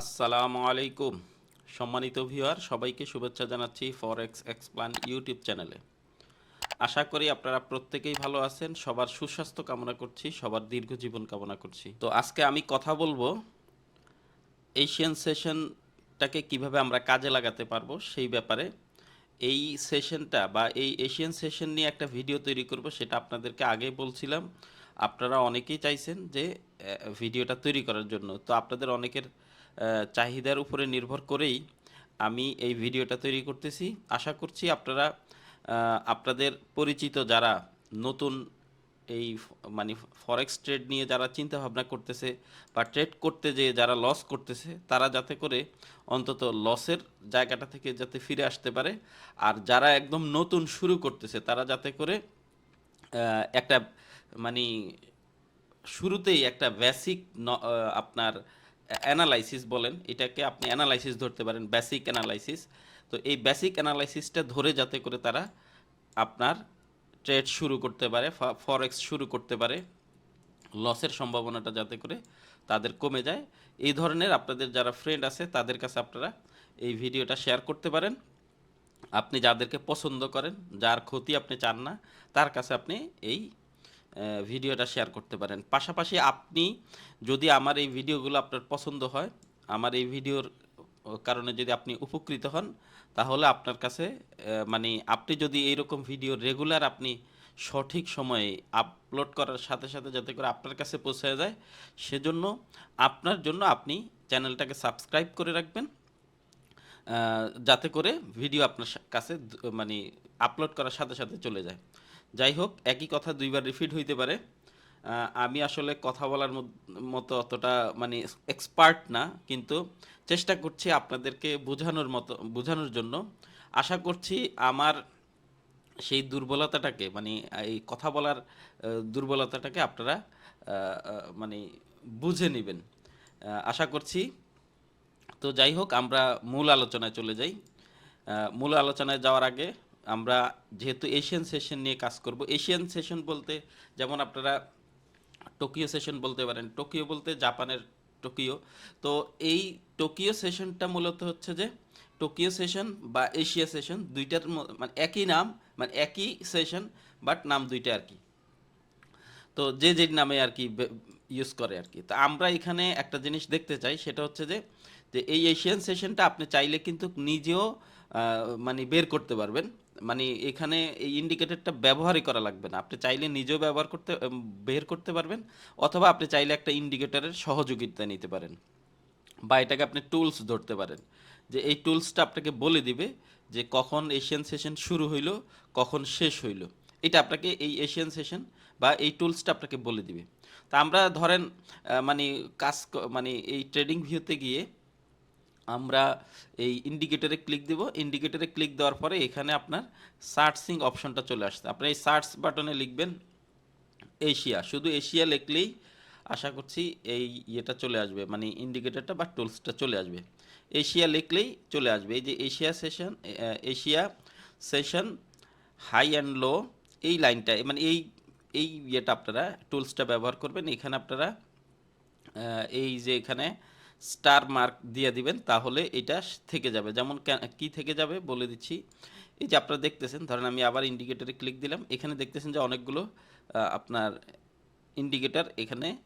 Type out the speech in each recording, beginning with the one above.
আসসালামু আলাইকুম। সম্মানিত ভিউয়ার, সবাইকে শুভেচ্ছা জানাচ্ছি ফরেক্স এক্সপ্লান ইউটিউব চ্যানেলে আশা করি আপনারা প্রত্যেকেই ভালো আছেন, সবার সুস্বাস্থ্য কামনা করছি, সবার দীর্ঘ জীবন কামনা করছি। তো আজকে আমি কথা বলব এশিয়ান সেশনটাকে কীভাবে আমরা কাজে লাগাতে পারব সেই ব্যাপারে। এই সেশনটা বা এই এশিয়ান সেশন নিয়ে একটা ভিডিও তৈরি করব, সেটা আপনাদেরকে আগেই বলছিলাম। আপনারা অনেকেই চাইছেন যে ভিডিওটা তৈরি করার জন্য। তো আপনাদের অনেকের চাহিদার উপরে নির্ভর করেই আমি এই ভিডিওটা তৈরি করতেছি। আশা করছি আপনারা আপনাদের পরিচিত যারা নতুন এই মানে ফরেক্স ট্রেড নিয়ে যারা চিন্তা ভাবনা করতেছে বা ট্রেড করতে যেয়ে যারা লস করতেছে, তারা যাতে করে অন্তত লসের জায়গাটা থেকে যাতে ফিরে আসতে পারে। আর যারা একদম নতুন শুরু করতেছে, তারা যাতে করে একটা মানে শুরুতেই একটা বেসিক আপনার অ্যানালাইসিস বলেন, এটাকে আপনি অ্যানালাইসিস ধরতে পারেন বেসিক অ্যানালাইসিস তো এই বেসিক অ্যানালাইসিসটা ধরে যাতে করে তারা আপনার ট্রেড শুরু করতে পারে ফরেক্স শুরু করতে পারে লসের সম্ভাবনাটা যাতে করে তাদের কমে যায়। এই ধরনের আপনাদের যারা ফ্রেন্ড আছে, তাদের কাছে আপনারা এই ভিডিওটা শেয়ার করতে পারেন। আপনি যাদেরকে পছন্দ করেন, যার ক্ষতি আপনি চান না, তার কাছে আপনি এই ভিডিওটা শেয়ার করতে পারেন। পাশাপাশি আপনি যদি আমার এই ভিডিওগুলো আপনার পছন্দ হয়, আমার এই ভিডিওর কারণে যদি আপনি উপকৃত হন, তাহলে আপনার কাছে মানে আপনি যদি এইরকম ভিডিও রেগুলার আপনি সঠিক সময়ে আপলোড করার সাথে সাথে যাতে করে আপনার কাছে পৌঁছে যায়, সেজন্য আপনার জন্য আপনি চ্যানেলটাকে সাবস্ক্রাইব করে রাখবেন যাতে করে ভিডিও আপনার কাছে মানে আপলোড করার সাথে সাথে চলে যায়। যাই হোক, একই কথা দুইবার রিপিট হইতে পারে। আমি আসলে কথা বলার মতো অতটা মানে এক্সপার্ট না, কিন্তু চেষ্টা করছি আপনাদেরকে বোঝানোর মতো, বোঝানোর জন্য। আশা করছি আমার সেই দুর্বলতাটাকে মানে এই কথা বলার দুর্বলতাটাকে আপনারা মানে বুঝে নেবেন। আশা করছি। তো যাই হোক, আমরা মূল আলোচনায় চলে যাই। মূল আলোচনায় যাওয়ার আগে আমরা যেহেতু এশিয়ান সেশন নিয়ে কাজ করব এশিয়ান সেশন বলতে যেমন আপনারা টোকিও সেশন বলতে পারেন টোকিও বলতে জাপানের টোকিও তো এই টোকিও সেশনটা মূলত হচ্ছে যে টোকিও সেশন বা এশিয়া সেশন দুইটার মানে একই নাম মানে একই সেশন বাট নাম দুইটা আর কি। তো যে যে নামে আর কি ইউজ করে আর কি। তো আমরা এখানে একটা জিনিস দেখতে চাই, সেটা হচ্ছে যে যে এই এশিয়ান সেশনটা আপনি চাইলে কিন্তু নিজেও মানে বের করতে পারবেন। মানে এখানে এই ইন্ডিকেটরটা ব্যবহারই করা লাগবে না। আপনি চাইলে নিজেও ব্যবহার করতে বের করতে পারবেন, অথবা আপনি চাইলে একটা ইন্ডিকেটরের সহযোগিতা নিতে পারেন। বা এটাকে আপনি টুলস ধরতে পারেন, যে এই টুলসটা আপনাকে বলে দিবে যে কখন এশিয়ান সেশন শুরু হইল, কখন শেষ হইল। এটা আপনাকে এই এশিয়ান সেশন বা এই টুলসটা আপনাকে বলে দিবে। তা আমরা ধরেন মানে কাজ মানে এই ট্রেডিং ভিউতে গিয়ে আমরা এই ইন্ডিকেটরে ক্লিক দিব। ইন্ডিকেটরে ক্লিক দেওয়ার পরে এখানে আপনার সার্চিং অপশনটা চলে আসছে। আপনি এই সার্চ বাটনে লিখবেন এশিয়া শুধু এশিয়া লিখলেই আশা করছি এই ইয়েটা চলে আসবে মানে ইন্ডিকেটরটা বা টুলসটা চলে আসবে। এশিয়া লিখলেই চলে আসবে। এই যে Asia session Asia session high and low এই লাইনটা মানে এই এই ইয়েটা আপনারা টুলসটা ব্যবহার করবেন। এখানে আপনারা এই যে এখানে স্টার মার্ক দিয়ে দিবেন, তাহলে এটা থেকে যাবে। যেমন কে- থেকে যাবে বলে দিচ্ছি। এই যে আপনারা দেখতেছেন, ধরেন আমি আবার ইন্ডিকেটরে ক্লিক দিলাম। এখানে দেখতেছেন যে অনেকগুলো আপনার ইন্ডিকেটর এখানে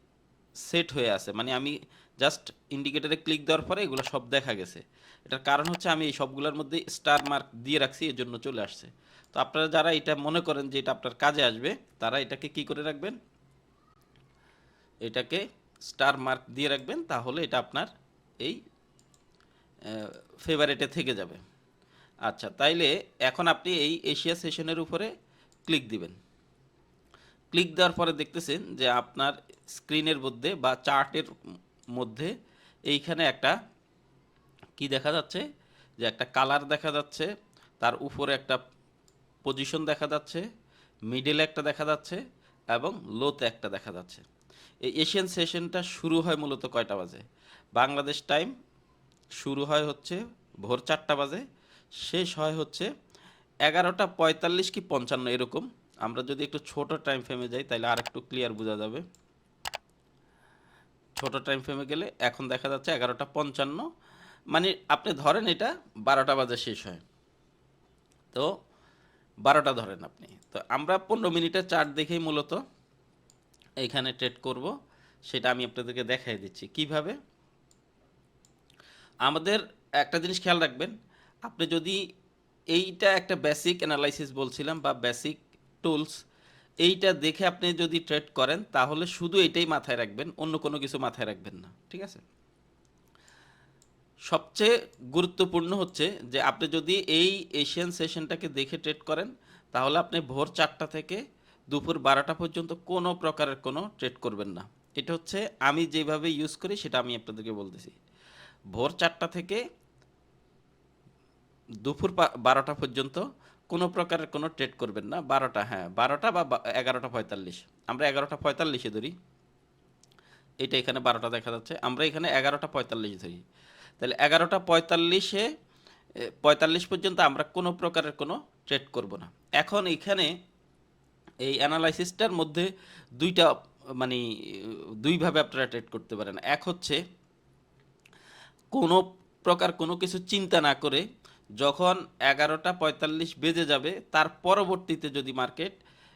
সেট হয়ে আছে। মানে আমি জাস্ট ইন্ডিকেটরে ক্লিক দেওয়ার পরে এগুলো সব দেখা গেছে। এটার কারণ হচ্ছে আমি এই সবগুলোর মধ্যে স্টার মার্ক দিয়ে রাখছি এর জন্য চলে আসছে। তো আপনারা যারা এটা মনে করেন যে এটা আপনার কাজে আসবে, তারা এটাকে কি করে রাখবেন? এটাকে স্টার মার্ক দিয়ে রাখবেন, তাহলে এটা আপনার এই ফেভারেটে থেকে যাবে। আচ্ছা তাইলে এখন আপনি এই এশিয়া সেশনের উপরে ক্লিক দিবেন। ক্লিক দেওয়ার পরে দেখতেছেন যে আপনার স্ক্রিনের মধ্যে বা চার্টের মধ্যে এইখানে একটা কি দেখা যাচ্ছে? যে একটা কালার দেখা যাচ্ছে, তার উপরে একটা পজিশন দেখা যাচ্ছে মিডলে একটা দেখা যাচ্ছে, এবং লোতে একটা দেখা যাচ্ছে। এই এশিয়ান সেশনটা শুরু হয় মূলত কয়টা বাজে? বাংলাদেশ টাইম শুরু হয় হচ্ছে ভোর চারটা বাজে, শেষ হয় হচ্ছে এগারোটা পঁয়তাল্লিশ কি পঞ্চান্ন এরকম। আমরা যদি একটু ছোট টাইম ফ্রেমে যাই, তাহলে আর একটু ক্লিয়ার বোঝা যাবে। ছোট টাইম ফ্রেমে গেলে এখন দেখা যাচ্ছে এগারোটা পঞ্চান্ন। মানে আপনি ধরেন এটা বারোটা বাজে শেষ হয়। তো বারোটা ধরেন আপনি। তো আমরা পনেরো মিনিটের চার্ট দেখেই মূলত এইখানে ট্রেড করব, সেটা আমি আপনাদেরকে দেখাই দিচ্ছি। কীভাবে? আমাদের একটা জিনিস খেয়াল রাখবেন, আপনি যদি এইটা একটা বেসিক অ্যানালাইসিস বলছিলাম বা বেসিক টুলস এইটা দেখে আপনি যদি ট্রেড করেন, তাহলে শুধু এটাই মাথায় রাখবেন, অন্য কোনো কিছু মাথায় রাখবেন না, ঠিক আছে? সবচেয়ে গুরুত্বপূর্ণ হচ্ছে যে, আপনি যদি এই এশিয়ান সেশনটাকে দেখে ট্রেড করেন, তাহলে আপনি ভোর চারটা থেকে দুপুর বারোটা পর্যন্ত কোনো প্রকারের কোনো ট্রেড করবেন না। এটা হচ্ছে আমি যেভাবে ইউজ করি সেটা আমি আপনাদেরকে বলতেছি। ভোর চারটা থেকে দুপুর বারোটা পর্যন্ত কোনো প্রকারের কোনো ট্রেড করবেন না। বারোটা হ্যাঁ বারোটা বা এগারোটা পঁয়তাল্লিশ। আমরা এগারোটা পঁয়তাল্লিশে ধরি। এটা এখানে বারোটা দেখা যাচ্ছে। আমরা এখানে এগারোটা পঁয়তাল্লিশ ধরি। তাহলে এগারোটা পঁয়তাল্লিশে পঁয়তাল্লিশ পর্যন্ত আমরা কোনো প্রকারের কোনো ট্রেড করব না। এখন এখানে এই অ্যানালাইসিসটার মধ্যে দুইটা মানে দুইভাবে আপনারা ট্রেড করতে পারেন। এক হচ্ছে, কোনো প্রকার কোনো কিছু চিন্তা না করে যখন এগারোটা পঁয়তাল্লিশ বেজে যাবে, তার পরবর্তীতে যদি মার্কেট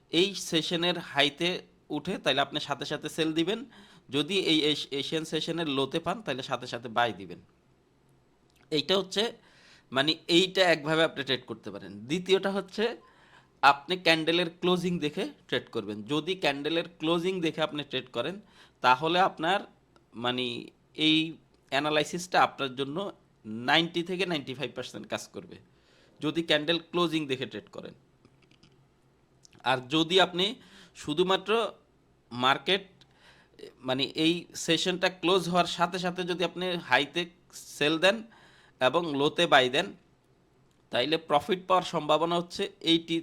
এই সেশনের হাইতে উঠে, তাহলে আপনি সাথে সাথে সেল দিবেন। যদি এই এশ- এশিয়ান সেশনের লোতে পান, তাহলে সাথে সাথে বাই দিবেন। এইটা হচ্ছে মানে এইটা একভাবে আপনি ট্রেড করতে পারেন। দ্বিতীয়টা হচ্ছে আপনি ক্যান্ডেলের ক্লোজিং দেখে ট্রেড করবেন। যদি ক্যান্ডেলের ক্লোজিং দেখে আপনি ট্রেড করেন, তাহলে আপনার মানে এই অ্যানালাইসিসটা আপনার জন্য নাইনটি থেকে নাইনটি ফাইভ পার্সেন্ট কাজ করবে, যদি ক্যান্ডেল ক্লোজিং দেখে ট্রেড করেন। আর যদি আপনি শুধুমাত্র মার্কেট মানে এই সেশনটা ক্লোজ হওয়ার সাথে সাথে যদি আপনি হাইতে সেল দেন এবং লোতে বাই দেন তাইলে প্রফিট পাওয়ার সম্ভাবনা হচ্ছে এইটি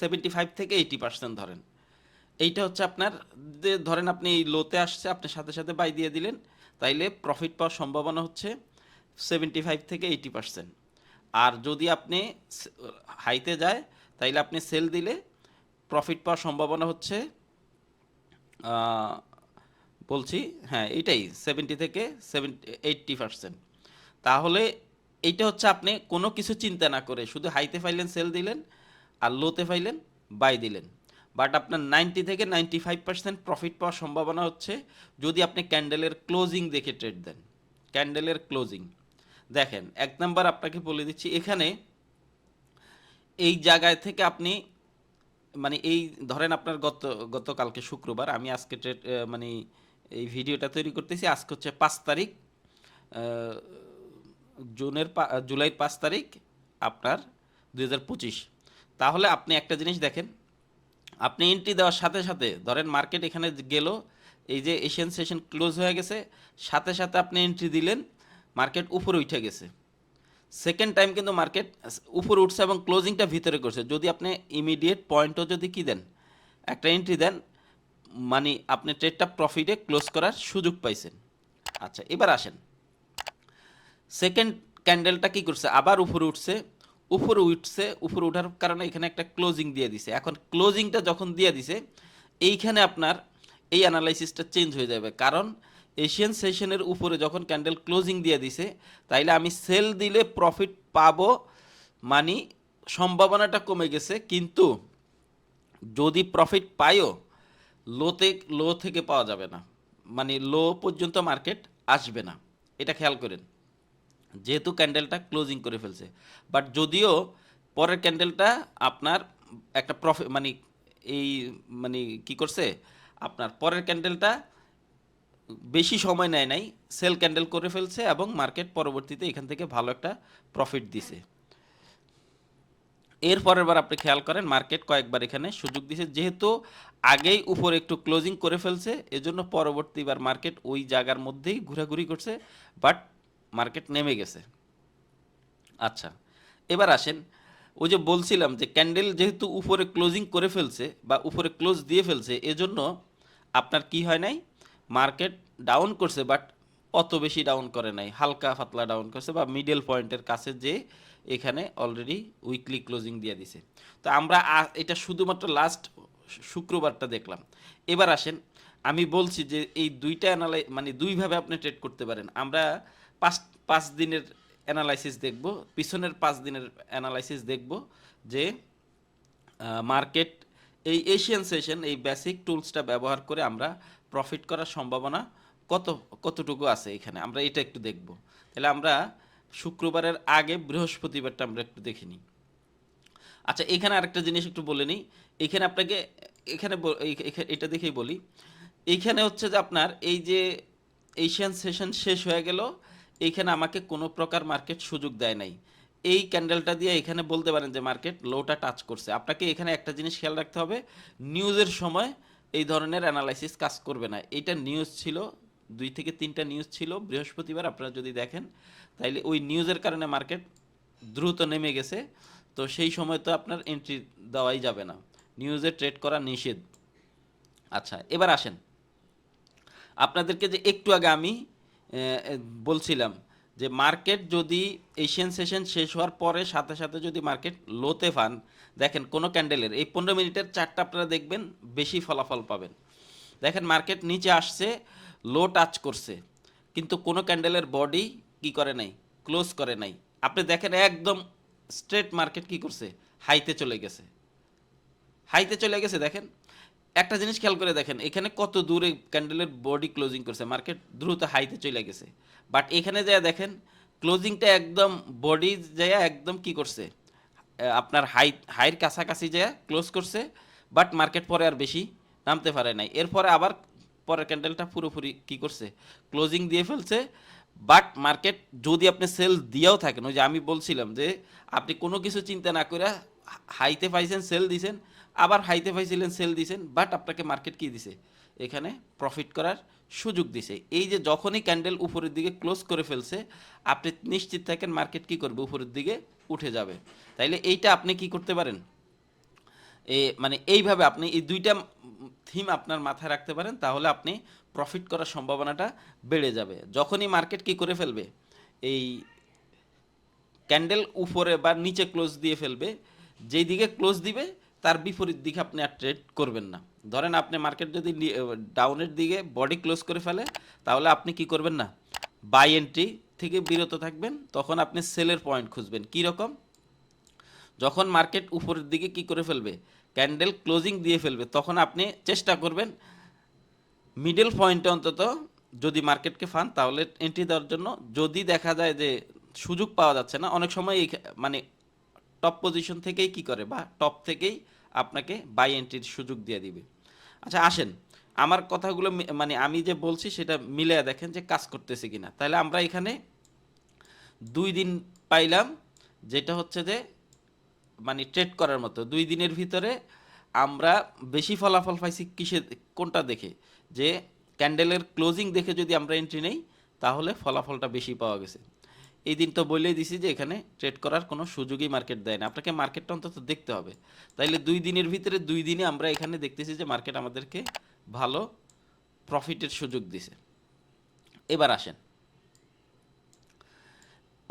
সেভেন্টি ফাইভ থেকে এইটি পার্সেন্ট ধরেন। এইটা হচ্ছে আপনার ধরেন আপনি এই লোতে আসছে, আপনি সাথে সাথে বাই দিয়ে দিলেন, তাইলে প্রফিট পাওয়ার সম্ভাবনা হচ্ছে সেভেন্টি ফাইভ থেকে এইটি পার্সেন্ট আর যদি আপনি হাইতে যায়, তাইলে আপনি সেল দিলে প্রফিট পাওয়ার সম্ভাবনা হচ্ছে বলছি হ্যাঁ এইটাই সেভেন্টি থেকে সেভেন্টি এইট্টি পার্সেন্ট তাহলে এইটা হচ্ছে আপনি কোনো কিছু চিন্তা না করে শুধু হাইতে ফাইলেন সেল দিলেন আর লোতে ফাইলেন বাই দিলেন। বাট আপনার নাইনটি থেকে নাইনটি ফাইভ পার্সেন্ট প্রফিট পাওয়ার সম্ভাবনা হচ্ছে যদি আপনি ক্যান্ডেলের ক্লোজিং দেখে ট্রেড দেন। ক্যান্ডেলের ক্লোজিং দেখেন, এক নাম্বার আপনাকে বলে দিচ্ছি, এখানে এই জায়গায় থেকে আপনি মানে এই ধরেন আপনার গত, গতকালকে শুক্রবার আমি আজকে ট্রেড মানে এই ভিডিওটা তৈরি করতেছি, আজকে হচ্ছে পাঁচ তারিখ জুনের জুলাইয়ের পাঁচ তারিখ আপনার দুই হাজার পঁচিশ। তাহলে আপনি একটা জিনিস দেখেন, আপনি এন্ট্রি দেওয়ার সাথে সাথে, ধরেন মার্কেট এখানে গেল, এই যে এশিয়ান সেশন ক্লোজ হয়ে গেছে, সাথে সাথে আপনি এন্ট্রি দিলেন মার্কেট উপরে উঠে গেছে। সেকেন্ড টাইম কিন্তু মার্কেট উপরে উঠছে এবং ক্লোজিংটা ভিতরে করছে। যদি আপনি ইমিডিয়েট পয়েন্টও যদি কি দেন, একটা এন্ট্রি দেন মানে আপনি ট্রেডটা প্রফিটে ক্লোজ করার সুযোগ পাইছেন। আচ্ছা এবার আসেন। সেকেন্ড ক্যান্ডেলটা কি করছে? আবার উপরে উঠছে উপরে উঠছে, উপরে উঠার কারণে এখানে একটা ক্লোজিং দিয়ে দিছে। এখন ক্লোজিংটা যখন দিয়ে দিছে, এইখানে আপনার এই অ্যানালাইসিসটা চেঞ্জ হয়ে যাবে। কারণ এশিয়ান সেশনের উপরে যখন ক্যান্ডেল ক্লোজিং দিয়ে দিছে, তাইলে আমি সেল দিলে প্রফিট পাবো মানে সম্ভাবনাটা কমে গেছে। কিন্তু যদি প্রফিট পাইও লোতে লো থেকে পাওয়া যাবে না। মানে লো পর্যন্ত মার্কেট আসবে না। এটা খেয়াল করেন। যেহেতু ক্যান্ডেলটা ক্লোজিং করে ফেলছে। বাট যদিও পরের ক্যান্ডেলটা আপনার একটা প্রফিট মানে এই মানে কি করছে? আপনার পরের ক্যান্ডেলটা বেশি সময় নেয় নাই সেল ক্যান্ডেল করে ফেলছে এবং মার্কেট পরবর্তীতে এখান থেকে ভালো একটা প্রফিট দিছে। এর পরের বার আপনি খেয়াল করেন মার্কেট কয়েকবার এখানে সুযোগ দিছে। যেহেতু আগেই উপরে একটু ক্লোজিং করে ফেলছে, এজন্য পরবর্তীবার মার্কেট ওই জায়গার মধ্যেই ঘোরাঘুরি করছে। বাট মার্কেট নেমে গেছে। আচ্ছা এবার আসেন, ওই যে বলছিলাম যে ক্যান্ডেল যেহেতু উপরে ক্লোজিং করে ফেলছে বা উপরে ক্লোজ দিয়ে ফেলছে, এজন্য আপনার কি হয় নাই? মার্কেট ডাউন করছে, বাট অত বেশি ডাউন করে নাই। হালকা পাতলা ডাউন করছে বা মিডল পয়েন্টের কাছে যে এখানে অলরেডি উইকলি ক্লোজিং দিয়ে দিছে। তো আমরা এটা শুধুমাত্র লাস্ট শুক্রবারটা দেখলাম। এবার আসেন, আমি বলছি যে এই দুইটা অ্যানালাই মানে দুইভাবে আপনি ট্রেড করতে পারেন। আমরা পাঁচ পাঁচ দিনের অ্যানালাইসিস দেখব, পিছনের পাঁচ দিনের অ্যানালাইসিস দেখব যে মার্কেট এই এশিয়ান সেশন এই বেসিক টুলসটা ব্যবহার করে আমরা প্রফিট করার সম্ভাবনা কত, কতটুকু আছে এখানে? আমরা এটা একটু দেখব। তাহলে আমরা শুক্রবারের আগে বৃহস্পতিবারটা আমরা একটু দেখে নিই। আচ্ছা এখানে আরেকটা জিনিস একটু বলে নিই। এখানে আপনাকে, এখানে এটা দেখেই বলি। এইখানে হচ্ছে যে আপনার এই যে এশিয়ান সেশন শেষ হয়ে গেল এইখানে আমাকে কোনো প্রকার মার্কেট সুযোগ দেয় নাই। এই ক্যান্ডেলটা দিয়ে এখানে বলতে পারেন যে মার্কেট লোটা টাচ করছে। আপনাকে এখানে একটা জিনিস খেয়াল রাখতে হবে নিউজের সময় এই ধরনের অ্যানালাইসিস কাজ করবে না। এটা নিউজ ছিল, দুই থেকে তিনটা নিউজ ছিল, বৃহস্পতিবার আপনারা যদি দেখেন, তাইলে ওই নিউজের কারণে মার্কেট দ্রুত নেমে গেছে। তো সেই সময় তো আপনার এন্ট্রি দেওয়াই যাবে না। নিউজে ট্রেড করা নিষেধ। আচ্ছা এবার আসেন। আপনাদেরকে যে একটু আগে আমি বলছিলাম যে মার্কেট যদি এশিয়ান সেশন শেষ হওয়ার পরে সাথে সাথে যদি মার্কেট লোতে পান, দেখেন কোনো ক্যান্ডেলের এই পনেরো মিনিটের চারটা আপনারা দেখবেন বেশি ফলাফল পাবেন। দেখেন মার্কেট নিচে আসছে লো টাচ করছে, কিন্তু কোনো ক্যান্ডেলের বডি কি করে নাই? ক্লোজ করে নাই। আপনি দেখেন একদম স্ট্রেট মার্কেট কি করছে? হাইতে চলে গেছে। হাইতে চলে গেছে, দেখেন। একটা জিনিস খেয়াল করে দেখেন, এখানে কত দূরে ক্যান্ডেলের বডি ক্লোজিং করছে মার্কেট দ্রুত হাইতে চলে গেছে। বাট এখানে যায় দেখেন ক্লোজিংটা একদম বডি যায় একদম কি করছে? আপনার হাই হাইয়ের কাছাকাছি যায় ক্লোজ করছে বাট মার্কেট পরে আর বেশি নামতে পারে নাই। এরপরে আবার পরের ক্যান্ডেলটা পুরোপুরি কি করছে? ক্লোজিং দিয়ে ফেলছে বাট মার্কেট যদি আপনি সেল দিয়েও থাকেন, ওই যে আমি বলছিলাম যে, আপনি কোনো কিছু চিন্তা না করে হাইতে পাইছেন সেল দিছেন আবার হাইতে পাইছিলেন সেল দিছেন বাট আপনাকে মার্কেট কি দিছে? এখানে প্রফিট করার সুযোগ দিছে। এই যে যখনই ক্যান্ডেল উপরের দিকে ক্লোজ করে ফেলছে, আপনি নিশ্চিত থাকেন মার্কেট কি করবে? উপরের দিকে উঠে যাবে। তাইলে এইটা আপনি কি করতে পারেন? এ মানে এইভাবে আপনি এই দুইটা থিম আপনার মাথায় রাখতে পারেন, তাহলে আপনি প্রফিট করার সম্ভাবনাটা বেড়ে যাবে। যখনই মার্কেট কি করে ফেলবে? এই ক্যান্ডেল উপরে বা নিচে ক্লোজ দিয়ে ফেলবে, যেই দিকে ক্লোজ দিবে তার বিপরীত দিকে আপনি আর ট্রেড করবেন না। ধরেন আপনি মার্কেট যদি ডাউনের দিকে বডি ক্লোজ করে ফেলে, তাহলে আপনি কি করবেন না? বাই এন্ট্রি থেকে বিরত থাকবেন, তখন আপনি সেলের পয়েন্ট খুঁজবেন। কী রকম? যখন মার্কেট উপরের দিকে কি করে ফেলবে? ক্যান্ডেল ক্লোজিং দিয়ে ফেলবে, তখন আপনি চেষ্টা করবেন মিডল পয়েন্টে অন্তত যদি মার্কেটকে ফান, তাহলে এন্ট্রি দেওয়ার জন্য যদি দেখা যায় যে সুযোগ পাওয়া যাচ্ছে না, অনেক সময় মানে টপ পজিশন থেকেই কি করে? বা টপ থেকেই আপনাকে বাই এন্ট্রির সুযোগ দিয়ে দিবে। আচ্ছা আসেন। আমার কথাগুলো মানে আমি যে বলছি সেটা মিলে দেখেন যে কাজ করতেছে কিনা। তাহলে আমরা এখানে দুই দিন পাইলাম, যেটা হচ্ছে যে মানে ট্রেড করার মতো। দুই দিনের ভিতরে আমরা বেশি ফলাফল পাইছি কিসে কোনটা দেখে? যে ক্যান্ডেলের ক্লোজিং দেখে যদি আমরা এন্ট্রি নেই, তাহলে ফলাফলটা বেশি পাওয়া গেছে। এই দিন তো বলেই দিছি যে এখানে ট্রেড করার কোনো সুযোগই মার্কেট দেয় না। আপনাকে মার্কেটটা অন্তত দেখতে হবে। তাইলে দুই দিনের ভিতরে দুই দিনে আমরা এখানে দেখতেছি যে মার্কেট আমাদেরকে ভালো প্রফিটের সুযোগ দিছে। এবার আসেন।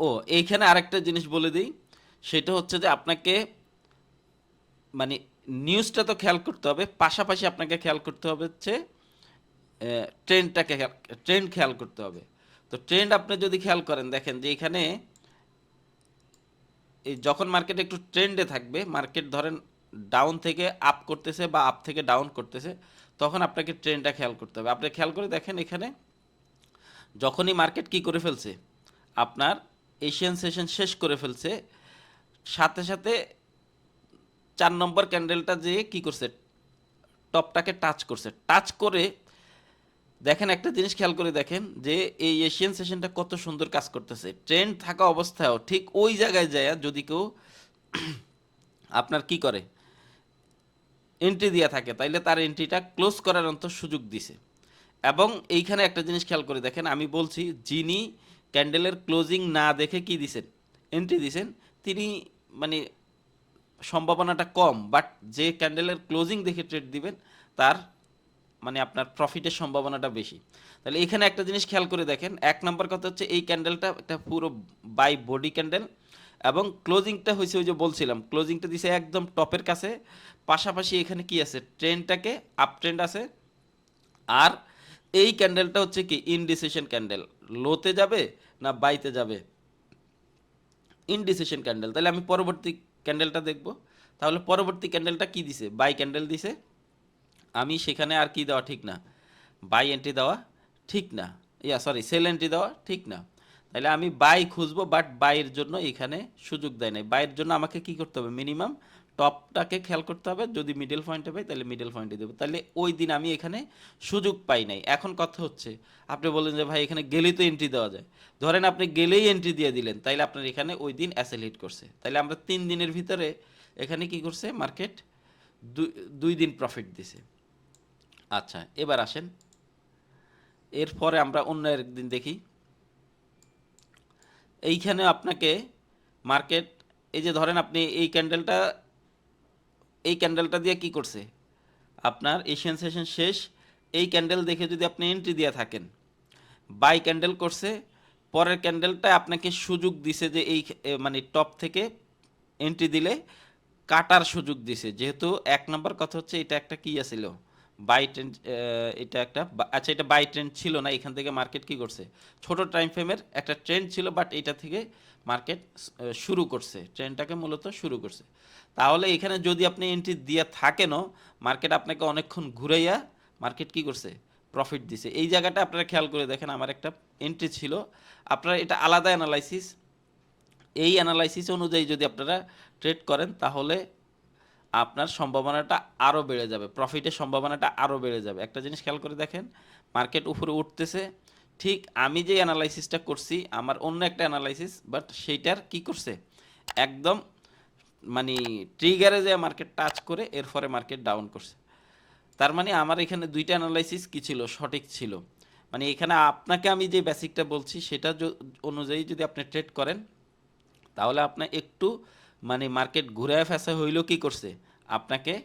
ও, এইখানে আরেকটা জিনিস বলে দিই। সেটা হচ্ছে যে আপনাকে মানে নিউজটা তো খেয়াল করতে হবে। পাশাপাশি আপনাকে খেয়াল করতে হবে হচ্ছে ট্রেন্ডটাকে ট্রেন্ড খেয়াল করতে হবে। তো ট্রেন্ড আপনি যদি খেয়াল করেন, দেখেন যে এখানে এই যখন মার্কেট একটু ট্রেন্ডে থাকবে মার্কেট ধরেন ডাউন থেকে আপ করতেছে বা আপ থেকে ডাউন করতেছে, তখন আপনাকে ট্রেন্ডটা খেয়াল করতে হবে। আপনি খেয়াল করে দেখেন এখানে যখনই মার্কেট কি করে ফেলছে, আপনার এশিয়ান সেশন শেষ করে ফেলছে, সাথে সাথে চার নম্বর ক্যান্ডেলটা যে কি করছে টপটাকে টাচ করছে। টাচ করে দেখেন, একটা জিনিস খেয়াল করে দেখেন যে এই এশিয়ান সেশনটা কত সুন্দর কাজ করতেছে। ট্রেন্ড থাকা অবস্থায়ও ঠিক ওই জায়গায় যায় যদি কেউ আপনার কি করে? এন্ট্রি দেওয়া থাকে, তাইলে তার এন্ট্রিটা ক্লোজ করার অন্তর সুযোগ দিছে। এবং এইখানে একটা জিনিস খেয়াল করে দেখেন, আমি বলছি যিনি ক্যান্ডেলের ক্লোজিং না দেখে কি দিছেন? এন্ট্রি দিছেন, তিনি মানে সম্ভাবনাটা কম বাট যে ক্যান্ডেলের ক্লোজিং দেখে ট্রেড দিবেন, তার মানে আপনার প্রফিটের সম্ভাবনাটা বেশি। তাহলে এখানে একটা জিনিস খেয়াল করে দেখেন, এক নম্বর কথা হচ্ছে এই ক্যান্ডেলটা একটা পুরো বাই বডি ক্যান্ডেল এবং ক্লোজিংটা হয়েছে ওই যে বলছিলাম ক্লোজিংটা দিছে একদম টপের কাছে। পাশাপাশি এখানে কি আছে? ট্রেনটাকে আপ ট্রেন্ড আছে। আর এই ক্যান্ডেলটা হচ্ছে কি? ইনডিসিশন ক্যান্ডেল লোতে যাবে না বাইতে যাবে? ইনডিসিশন ক্যান্ডেল তাহলে আমি পরবর্তী ক্যান্ডেলটা দেখব। তাহলে পরবর্তী ক্যান্ডেলটা কি দিছে? বাই ক্যান্ডেল দিছে। আমি সেখানে আর কি দেওয়া ঠিক না? বাই এন্ট্রি দেওয়া ঠিক না। ইয়া সরি সেল এন্ট্রি দেওয়া ঠিক না। তাহলে আমি বাই খুঁজবো বাট বাইয়ের জন্য এখানে সুযোগ দেয় নাই। বাইয়ের জন্য আমাকে কি করতে হবে? মিনিমাম টপটাকে খেয়াল করতে হবে। যদি মিডল পয়েন্টে পাই তাহলে মিডল পয়েন্টে দেবো। তাহলে ওই দিন আমি এখানে সুযোগ পাই নাই। এখন কথা হচ্ছে, আপনি বলেন যে, ভাই, এখানে গেলেই তো এন্ট্রি দেওয়া যায়। ধরেন আপনি গেলেই এন্ট্রি দিয়ে দিলেন, তাইলে আপনার এখানে ওই দিন অ্যাসেল হিট করছে। তাহলে আমরা তিন দিনের ভিতরে এখানে কি করছে? মার্কেট দুই দুই দিন প্রফিট দিছে। আচ্ছা এবার আসেন। এরপরে আমরা অন্য একদিন দেখি। এইখানে আপনাকে মার্কেট, এই যে ধরেন আপনি এই ক্যান্ডেলটা এই ক্যান্ডেলটা দিয়ে কি করছে? আপনার এশিয়ান সেশন শেষ, এই ক্যান্ডেল দেখে যদি আপনি এন্ট্রি দিয়ে থাকেন বাই ক্যান্ডেল করছে, পরের ক্যান্ডেলটা আপনাকে সুযোগ দিছে যে এই মানে টপ থেকে এন্ট্রি দিলে কাটার সুযোগ দিছে। যেহেতু এক নম্বর কথা হচ্ছে, এটা একটা কি আছিল? বাই ট্রেন্ড এটা একটা আচ্ছা এটা বাই ট্রেন্ড ছিল না, এখান থেকে মার্কেট কি করছে? ছোট টাইম ফ্রেমের একটা ট্রেন্ড ছিল বাট এটা থেকে মার্কেট শুরু করছে। ট্রেনটাকে মূলত শুরু করছে। তাহলে এখানে যদি আপনি এন্ট্রি দিয়ে থাকেনও মার্কেট আপনাকে অনেকক্ষণ ঘুরাইয়া মার্কেট কি করছে? প্রফিট দিছে। এই জায়গাটা আপনারা খেয়াল করে দেখেন, আমার একটা এন্ট্রি ছিল। আপনারা এটা আলাদা অ্যানালাইসিস এই অ্যানালাইসিস অনুযায়ী যদি আপনারা ট্রেড করেন, তাহলে আপনার সম্ভাবনাটা আরও বেড়ে যাবে প্রফিটের সম্ভাবনাটা আরও বেড়ে যাবে। একটা জিনিস খেয়াল করে দেখেন মার্কেট উপরে উঠতেছে, ঠিক আমি যে অ্যানালাইসিসটা করছি, আমার অন্য একটা অ্যানালাইসিস বাট সেইটার কি করছে? একদম মানে ট্রিগারে যে মার্কেট টাচ করে, এরপরে মার্কেট ডাউন করছে। তার মানে আমার এখানে দুইটা অ্যানালাইসিস কি ছিল? সঠিক ছিল। মানে এখানে আপনাকে আমি যে বেসিকটা বলছি, সেটা অনুযায়ী যদি আপনি ট্রেড করেন, তাহলে আপনার একটু মানে মার্কেট ঘুরায় ফেসা হইলেও কি করছে? আপনাকে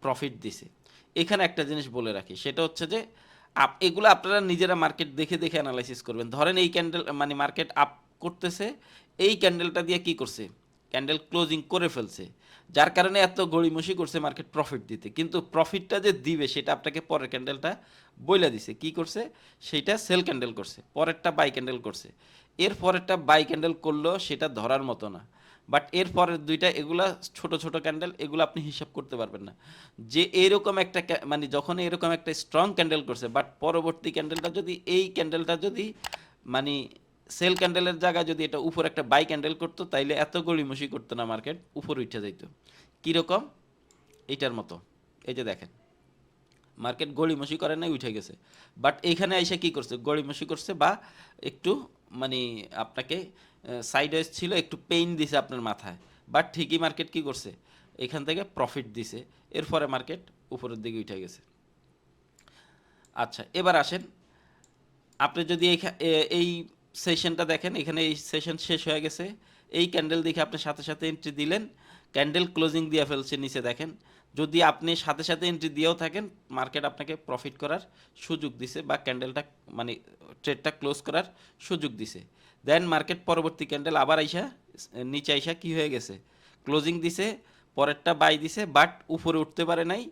প্রফিট দিছে। এখানে একটা জিনিস বলে রাখি, সেটা হচ্ছে যে, আপ- এগুলো আপনারা নিজেরা মার্কেট দেখে দেখে অ্যানালাইসিস করবেন। ধরেন এই ক্যান্ডেল মানে মার্কেট আপ করতেছে, এই ক্যান্ডেলটা দিয়ে কি করছে? ক্যান্ডেল ক্লোজিং করে ফেলছে। যার কারণে এত গড়িমসি করছে মার্কেট প্রফিট দিতে। কিন্তু প্রফিটটা যে দিবে, সেটা আপনাকে পরের ক্যান্ডেলটা বইলা দিছে। কি করছে? সেইটা সেল ক্যান্ডেল করছে। পরেরটা বাই ক্যান্ডেল করছে। এর পরেরটা বাই ক্যান্ডেল করলেও সেটা ধরার মতো না। বাট এর পরের দুইটা, এগুলা ছোট ছোট ক্যান্ডেল এগুলো আপনি হিসাব করতে পারবেন না। যে এরকম একটা মানে যখন এরকম একটা স্ট্রং ক্যান্ডেল করছে বাট পরবর্তী ক্যান্ডেলটা যদি, এই ক্যান্ডেলটা যদি মানে সেল ক্যান্ডেলের জায়গায় যদি এটা উপর একটা বাই ক্যান্ডেল করতো, তাইলে এত গড়িমসি করতো না মার্কেট উপর উঠে যাইত। কীরকম এইটার মতো। এই যে দেখেন মার্কেট গড়িমসি করে নাই, উঠে গেছে। বাট এইখানে এসে কি করছে? গড়িমসি করছে বা একটু মানে আপনাকে সাইড ওয়েজ ছিল, একটু পেইন দিছে আপনার মাথায়। বাট ঠিকই মার্কেট কি করছে? এখান থেকে প্রফিট দিছে, এরপরে মার্কেট উপরের দিকে উঠে গেছে। আচ্ছা এবার আসেন। আপনি যদি এই সেশনটা দেখেন, এখানে এই সেশন শেষ হয়ে গেছে। এই ক্যান্ডেল দেখে আপনি সাথে সাথে এন্ট্রি দিলেন। ক্যান্ডেল ক্লোজিং দিয়ে ফেলছে, নিচে দেখেন। যদি আপনি সাথে সাথে এন্ট্রি দিয়েও থাকেন মার্কেট আপনাকে প্রফিট করার সুযোগ দিছে বা ক্যান্ডেলটা মানে ট্রেডটা ক্লোজ করার সুযোগ দিছে। দেন মার্কেট পরবর্তী ক্যান্ডেল আবার আইসা, নিচে আইসা কি হয়ে গেছে? ক্লোজিং দিছে, পরেরটা বাই দিছে বাট উপরে উঠতে পারে নাই।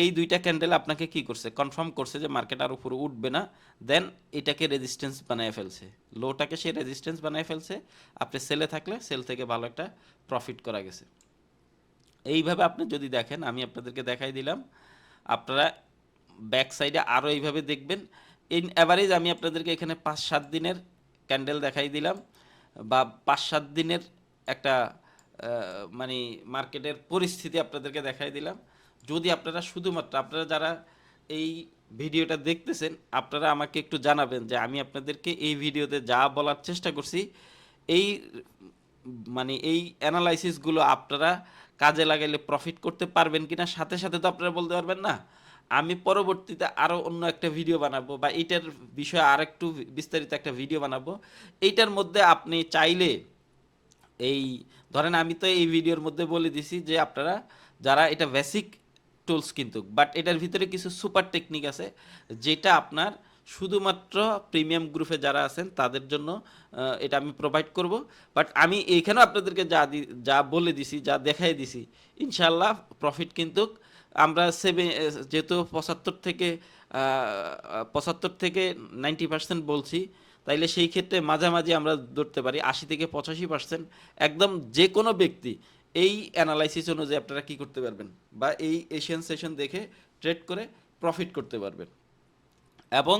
এই দুইটা ক্যান্ডেল আপনাকে কি করছে? কনফার্ম করছে যে মার্কেট আর উপরে উঠবে না। দেন এটাকে রেজিস্ট্যান্স বানায় ফেলছে। লোটাকে সে রেজিস্ট্যান্স বানায় ফেলছে। আপনি সেলে থাকলে সেল থেকে ভালো একটা প্রফিট করা গেছে। এইভাবে আপনি যদি দেখেন, আমি আপনাদেরকে দেখাই দিলাম, আপনারা ব্যাক সাইডে আরও এইভাবে দেখবেন। ইন অ্যাভারেজ আমি আপনাদেরকে এখানে পাঁচ সাত দিনের ক্যান্ডেল দেখাই দিলাম বা পাঁচ সাত দিনের একটা মানে মার্কেটের পরিস্থিতি আপনাদেরকে দেখাই দিলাম। যদি আপনারা শুধুমাত্র, আপনারা যারা এই ভিডিওটা দেখতেছেন, আপনারা আমাকে একটু জানাবেন যে আমি আপনাদেরকে এই ভিডিওতে যা বলার চেষ্টা করছি, এই মানে এই অ্যানালাইসিসগুলো আপনারা কাজে লাগাইলে প্রফিট করতে পারবেন কিনা, সাথে সাথে তো আপনারা বলতে পারবেন না। আমি পরবর্তীতে আরও অন্য একটা ভিডিও বানাবো বা এইটার বিষয়ে আর একটু বিস্তারিত একটা ভিডিও বানাবো। এইটার মধ্যে আপনি চাইলে এই, ধরেন আমি তো এই ভিডিওর মধ্যে বলে দিছি যে আপনারা যারা এটা বেসিক টুলস কিন্তু বাট এটার ভিতরে কিছু সুপার টেকনিক আছে, যেটা আপনার শুধুমাত্র প্রিমিয়াম গ্রুপে যারা আছেন, তাদের জন্য এটা আমি প্রোভাইড করব। বাট আমি এইখানেও আপনাদেরকে যা দি- যা বলে দিছি, যা দেখাই দিছি ইনশাল্লাহ প্রফিট কিন্তু আমরা সেভেন যেহেতু পঁচাত্তর থেকে পঁচাত্তর থেকে নাইনটি পার্সেন্ট বলছি, তাইলে সেই ক্ষেত্রে মাঝামাঝি আমরা ধরতে পারি, আশি থেকে পঁচাশি পার্সেন্ট একদম যে কোনো ব্যক্তি এই অ্যানালাইসিস অনুযায়ী আপনারা কী করতে পারবেন? বা এই এশিয়ান সেশন দেখে ট্রেড করে প্রফিট করতে পারবেন। এবং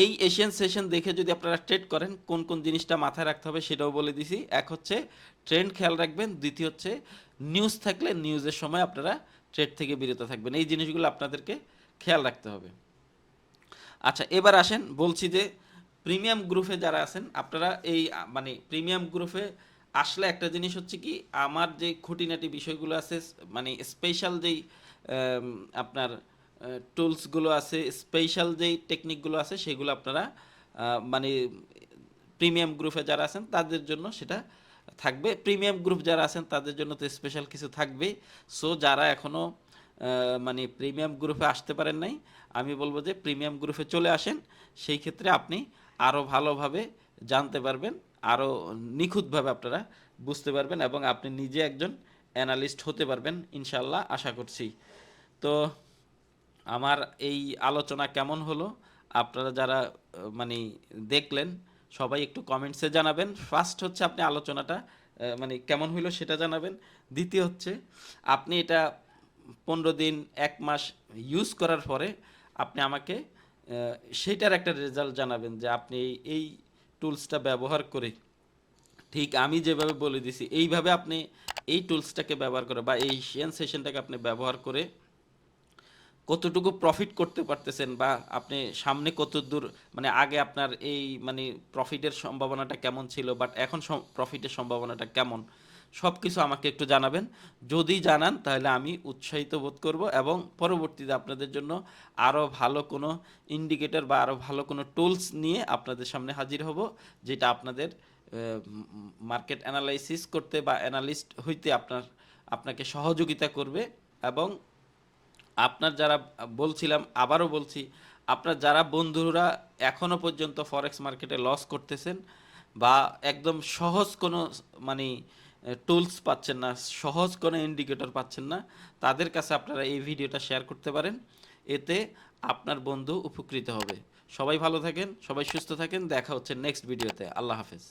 এই এশিয়ান সেশন দেখে যদি আপনারা ট্রেড করেন, কোন কোন জিনিসটা মাথায় রাখতে হবে সেটাও বলে দিছি। এক হচ্ছে ট্রেন্ড খেয়াল রাখবেন। দ্বিতীয় হচ্ছে নিউজ থাকলে নিউজের সময় আপনারা ট্রেড থেকে বিরত থাকবেন। এই জিনিসগুলো আপনাদেরকে খেয়াল রাখতে হবে। আচ্ছা এবার আসেন, বলছি যে প্রিমিয়াম গ্রুপে যারা আছেন, আপনারা এই মানে প্রিমিয়াম গ্রুপে আসলে একটা জিনিস হচ্ছে কি, আমার যে খুঁটিনাটি বিষয়গুলো আছে মানে স্পেশাল যেই আপনার টুলসগুলো আছে স্পেশাল যেই টেকনিকগুলো আছে, সেগুলো আপনারা মানে প্রিমিয়াম গ্রুপে যারা আছেন, তাদের জন্য সেটা থাকবে। প্রিমিয়াম গ্রুপ যারা আছেন, তাদের জন্য তো স্পেশাল কিছু থাকবে সো যারা এখনও মানে প্রিমিয়াম গ্রুপে আসতে পারেন নাই, আমি বলব যে প্রিমিয়াম গ্রুপে চলে আসেন। সেই ক্ষেত্রে আপনি আরও ভালোভাবে জানতে পারবেন আরও নিখুঁতভাবে আপনারা বুঝতে পারবেন এবং আপনি নিজে একজন অ্যানালিস্ট হতে পারবেন ইনশাল্লাহ আশা করছি। তো আমার এই আলোচনা কেমন হলো? আপনারা যারা মানে দেখলেন সবাই একটু কমেন্টসে জানাবেন। ফার্স্ট হচ্ছে আপনি আলোচনাটা মানে কেমন হইল সেটা জানাবেন। দ্বিতীয় হচ্ছে আপনি এটা পনেরো দিন এক মাস ইউজ করার পরে আপনি আমাকে আহ, সেইটার একটা রেজাল্ট জানাবেন যে আপনি এই- টুলসটা ব্যবহার করে ঠিক আমি যেভাবে বলে দিছি এইভাবে আপনি এই টুলসটাকে ব্যবহার করে বা এই সেশনটাকে আপনি ব্যবহার করে কতটুকু প্রফিট করতে পারতেছেন বা আপনি সামনে কত দূর মানে আগে আপনার এই মানে প্রফিটের সম্ভাবনাটা কেমন ছিল বাট এখন প্রফিটের সম্ভাবনাটা কেমন? সব কিছু আমাকে একটু জানাবেন। যদি জানান, তাহলে আমি উৎসাহিত বোধ করব এবং পরবর্তীতে আপনাদের জন্য আরও ভালো কোনো ইন্ডিকেটর বা আরও ভালো কোনো টুলস নিয়ে আপনাদের সামনে হাজির হব, যেটা আপনাদের মার্কেট অ্যানালাইসিস করতে বা অ্যানালিস্ট হইতে আপনার, আপনাকে সহযোগিতা করবে এবং আপনার যারা, বলছিলাম, আবারও বলছি, আপনার যারা বন্ধুরা এখনও পর্যন্ত ফরেক্স মার্কেটে লস করতেছেন বা একদম সহজ কোনো মানে টুলস পাচ্ছেন না, সহজ কোনো ইন্ডিকেটর পাচ্ছেন না, তাদের কাছে আপনারা এই ভিডিওটা শেয়ার করতে পারেন। এতে আপনার বন্ধু উপকৃত হবে। সবাই ভালো থাকেন, সবাই সুস্থ থাকেন, দেখা হচ্ছে নেক্সট ভিডিওতে আল্লাহ হাফেজ।